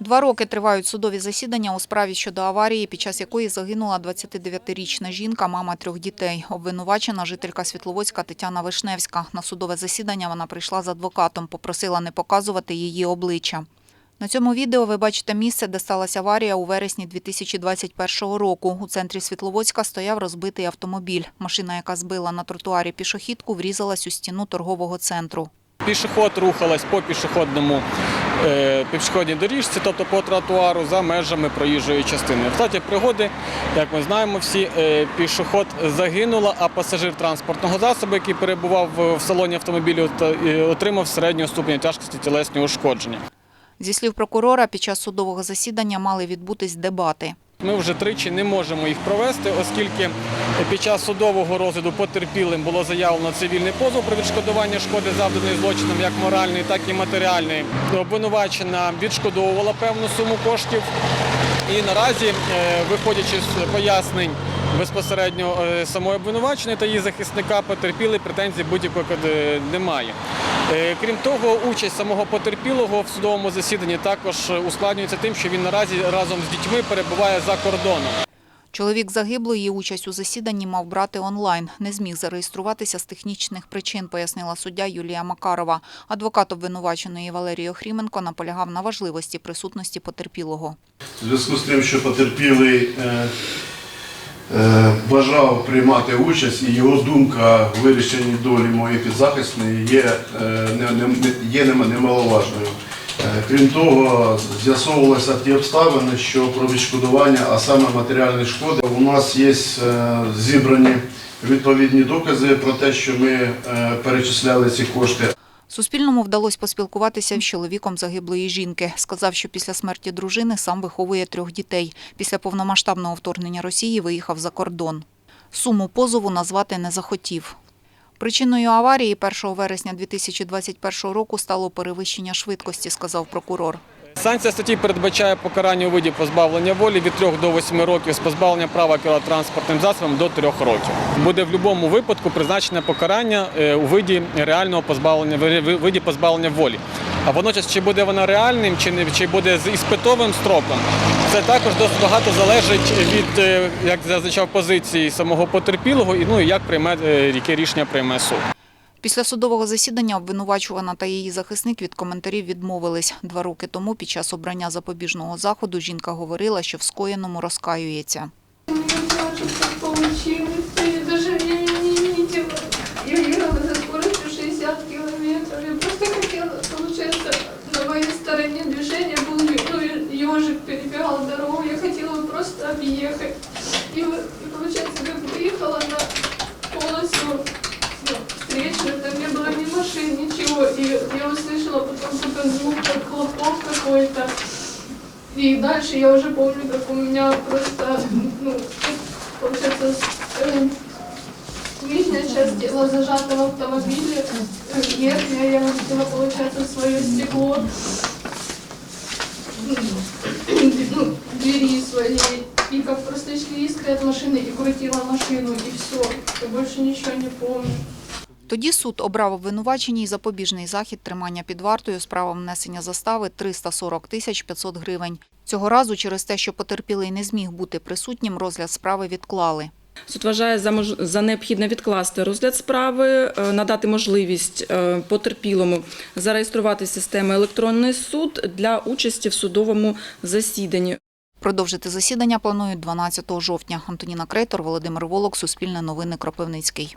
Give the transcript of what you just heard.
Два роки тривають судові засідання у справі щодо аварії, під час якої загинула 29-річна жінка, мама трьох дітей. Обвинувачена жителька Світловодська Тетяна Вишневська. На судове засідання вона прийшла з адвокатом, попросила не показувати її обличчя. На цьому відео ви бачите місце, де сталася аварія у вересні 2021 року. У центрі Світловодська стояв розбитий автомобіль. Машина, яка збила на тротуарі пішохідку, врізалась у стіну торгового центру. Пішоход рухалась по пішохідному е, пішохідній доріжці, тобто по тротуару за межами проїжджої частини. В результаті пригоди, як ми знаємо, всі е, пішоход загинула, а пасажир транспортного засобу, який перебував в салоні автомобілю, е, отримав середнього ступеня тяжкості тілесні ушкодження. Зі слів прокурора, під час судового засідання мали відбутись дебати. Ми вже тричі не можемо їх провести, оскільки під час судового розгляду потерпілим було заявлено цивільний позов про відшкодування шкоди, завданої злочином, як моральної, так і матеріальної. Обвинувачена відшкодовувала певну суму коштів. І наразі, е, виходячи з пояснень безпосередньо е, самої обвинуваченої та її захисника, потерпілий претензій будь-якої е, немає. Е, Крім того, участь самого потерпілого в судовому засіданні також ускладнюється тим, що він наразі разом з дітьми перебуває за кордоном. Чоловік загиблої участь у засіданні мав брати онлайн. Не зміг зареєструватися з технічних причин, пояснила суддя Юлія Макарова. Адвокат обвинуваченої Валерій Охріменко наполягав на важливості присутності потерпілого. В зв'язку з тим, що потерпілий е, е, бажав приймати участь, і його думка в вирішенні долі моєї підзахисної є, е, є нема- немаловажною. Е, Крім того, з'ясовувалися ті обставини, що про відшкодування, а саме матеріальні шкоди, у нас є е, зібрані відповідні докази про те, що ми е, перечисляли ці кошти. Суспільному вдалося поспілкуватися з чоловіком загиблої жінки. Сказав, що після смерті дружини сам виховує трьох дітей. Після повномасштабного вторгнення Росії виїхав за кордон. Суму позову назвати не захотів. Причиною аварії 1 вересня 2021 року стало перевищення швидкості, сказав прокурор. Санкція статті передбачає покарання у виді позбавлення волі від 3 до 8 років з позбавлення права керувати транспортним засобом до 3 років. Буде в будь-якому випадку призначене покарання е, у виді реального позбавлення виді позбавлення волі. А водночас, чи буде вона реальним, чи не чи буде з іспитовим строком, це також досить багато залежить від, е, як зазначав, позиції самого потерпілого і ну як прийме е, яке рішення прийме суд. Після судового засідання обвинувачувана та її захисник від коментарів відмовились. Два роки тому під час обрання запобіжного заходу жінка говорила, що в скоєному розкаюється. Я не знаю, что так получилось. Я даже я не, не видела. Я ехала за скоростью 60 километров. Я просто хотела, получается, на моей стороне движения был ё- ну, ежик перебегал дорогу. Я хотела просто объехать. И, вот, и получается, звук, как хлопок какой-то. И дальше я уже помню, как у меня просто, ну, получается, с- э, нижняя часть тела зажата в автомобиле, э, верхняя я увидела, получается, свое стекло, ну, двери своей, и как просто шли искры от машины и крутила машину, и все. Я больше ничего не помню. Тоді суд обрав обвинуваченій запобіжний захід тримання під вартою з правом внесення застави 340 тисяч 500 гривень. Цього разу через те, що потерпілий не зміг бути присутнім, розгляд справи відклали. Суд вважає за за необхідне відкласти розгляд справи, е, надати можливість е, потерпілому зареєструвати систему електронний суд для участі в судовому засіданні. Продовжити засідання планують 12 жовтня. Антоніна Крейтор, Володимир Волок, Суспільне новини, Кропивницький.